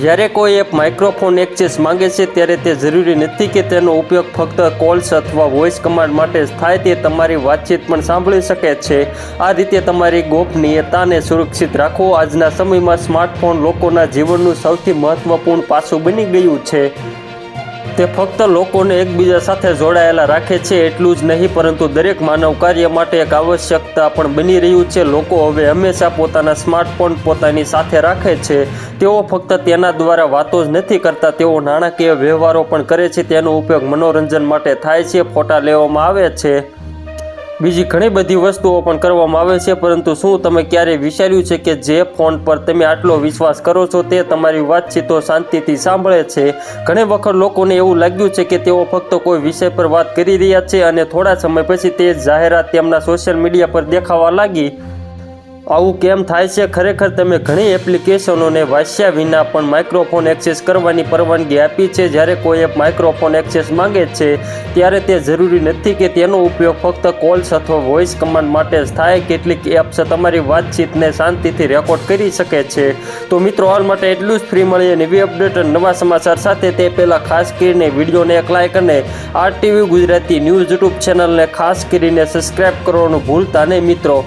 જ્યારે કોઈ app microphone access માંગે છે ત્યારે તે જરૂરી નથી કે તેનો ઉપયોગ ફક્ત કોલ્સ અથવા વોઇસ કમાન્ડ માટે જ થાય, તે તમારી વાતચીત પણ સાંભળી શકે છે. આ રીતે તમારી ગોપનીયતાને સુરક્ષિત રાખો. આજના સમયમાં સ્માર્ટફોન લોકોના જીવનનું સૌથી મહત્વપૂર્ણ પાસું બની ગયું છે. તે ફક્ત લોકોને એકબીજા સાથે જોડાયેલા રાખે છે એટલું જ નહીં, પરંતુ દરેક માનવ કાર્ય માટે એક આવશ્યકતા પણ બની રહ્યું છે. લોકો હવે હંમેશા પોતાના સ્માર્ટફોન પોતાની સાથે રાખે છે. તેઓ ફક્ત તેના દ્વારા વાતો જ નથી કરતા, તેઓ નાણાકીય વ્યવહારો પણ કરે છે. તેનો ઉપયોગ મનોરંજન માટે થાય છે, ફોટા લેવામાં આવે છે. બીજી ઘણી બધી વસ્તુઓ પણ કરવામાં આવે છે, પરંતુ શું તમે ક્યારેય વિચાર્યું છે કે જે ફોન પર તમે આટલો વિશ્વાસ કરો છો તે તમારી વાતચીતો શાંતિથી સાંભળે છે? ઘણી વખત લોકોને એવું લાગ્યું છે કે તેઓ ફક્ત કોઈ વિષય પર વાત કરી રહ્યા છે અને થોડા સમય પછી તે જાહેરાત તેમના સોશિયલ મીડિયા પર દેખાવા લાગી. આવું કેમ થાય છે? ખરેખર તમે ઘણી એપ્લિકેશનોને વાંચ્યા વિના પણ માઇક્રોફોન એક્સેસ કરવાની પરવાનગી આપી છે. જ્યારે કોઈ એપ માઇક્રોફોન એક્સેસ માંગે છે, ત્યારે તે જરૂરી નથી કે તેનો ઉપયોગ ફક્ત કોલ્સ અથવા વોઇસ કમાન્ડ માટે જ થાય. કેટલીક એપ્સ તમારી વાતચીતને શાંતિથી રેકોર્ડ કરી શકે છે. તો મિત્રો, હાલ માટે એટલું જ. ફ્રી મળીએ નવી અપડેટ અને નવા સમાચાર સાથે. તે પહેલાં ખાસ કરીને વિડીયોને એક લાઇક અને R TV Gujarati news YouTube ચેનલને ખાસ કરીને સબસ્ક્રાઇબ કરવાનું ભૂલતા નહીં મિત્રો.